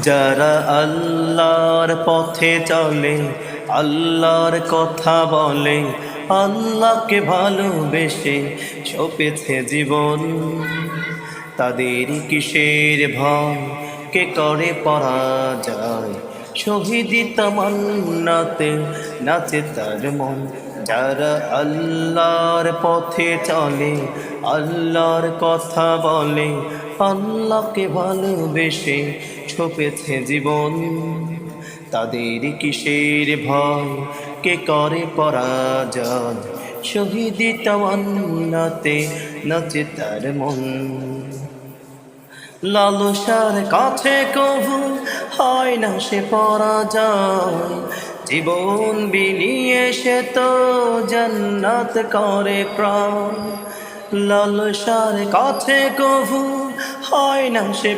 যারা আল্লাহর পথে চলে, আল্লাহর কথা বলে, আল্লাহকে ভালোবেসে ছপেছে জীবন। তাদের কিসের ভয়? কে করে পরাজয়? শহীদি তামান্নাতে নাচে তার মন। যারা আল্লাহর পথে চলে, আল্লাহর কথা বলে, আল্লাহকে ভালোবেসে ছোপেছে জীবন। তাদের কিসের ভয়? কে করে পরাজয়? শহীদি তামান্নাতে নাচে তার মন। লালসার কাছে কভু হয় না সে পরাজয়। জীবন বিলিয়ে সে তো জন্নত করে প্রাণ। লালসার কাছে কভু হয় না সে